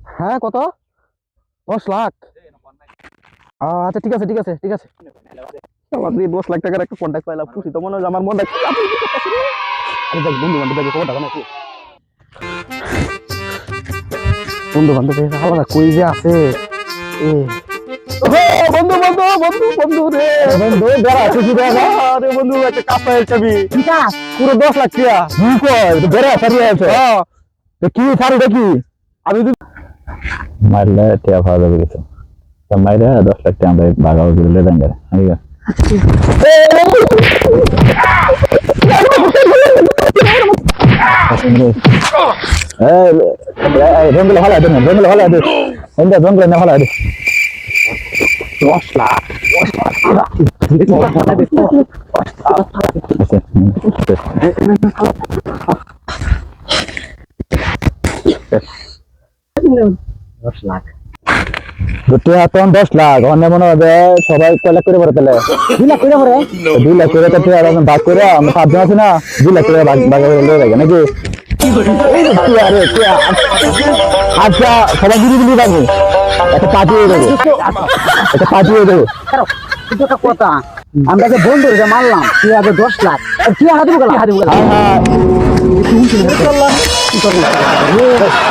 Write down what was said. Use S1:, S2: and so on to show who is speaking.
S1: হ্যাঁ কত? দশ লাখ। আচ্ছা ঠিক আছে ঠিক আছে ঠিক আছে। আমার দিয়ে দশ লাখ টাকার একটা কন্ট্যাক্ট পাইলাম খুশি তো মনে হয় আমার আরে দেখ বন্ধু বান্ধব দেখে খবর টাকা নাকি বন্ধু বান্ধব আলাদা কই যে আছে? এ। বন্ধু বন্ধু! বন্ধু বন্ধু রে। বন্ধু বেড়া খুশি রে আরে বন্ধু একটা কাপড়ের চাবি পুরো দশ লাখ টাকা কি কয়? বেড়া সারিয়ে আছে। তো কি সারি কি? আমি যদি
S2: মারলে টিয়া পাওয়া যাবে কিছু। তো মাইরে দশ লাখ টাকা আমরা বাগাও দিলে দেন ঠিক আছে জঙ্গলে ভালো আছে জঙ্গলে ভালো আছে জঙ্গলে না দুটো এখন দশ লাখ অন্য মনে হবে সবাই কয় লাখ করে পড়ে তাহলে দুই লাখ করে পড়ে দুই লাখ করে তো এখন ভাগ করে? আমরা পাঁচজন আছি না দুই লাখ করে ভাগ ভাগ করে লয়ে যাবে নাকি? আরে, কে আ- আচ্ছা সবাই দিদি দিদি একটা পাঠিয়ে দেবো। একটা পাঠিয়ে দেবো।
S3: কথা আমরা যে বন্ধু যে মারলাম তুই আগে দশ লাখ? কি হাতে গেল হাতে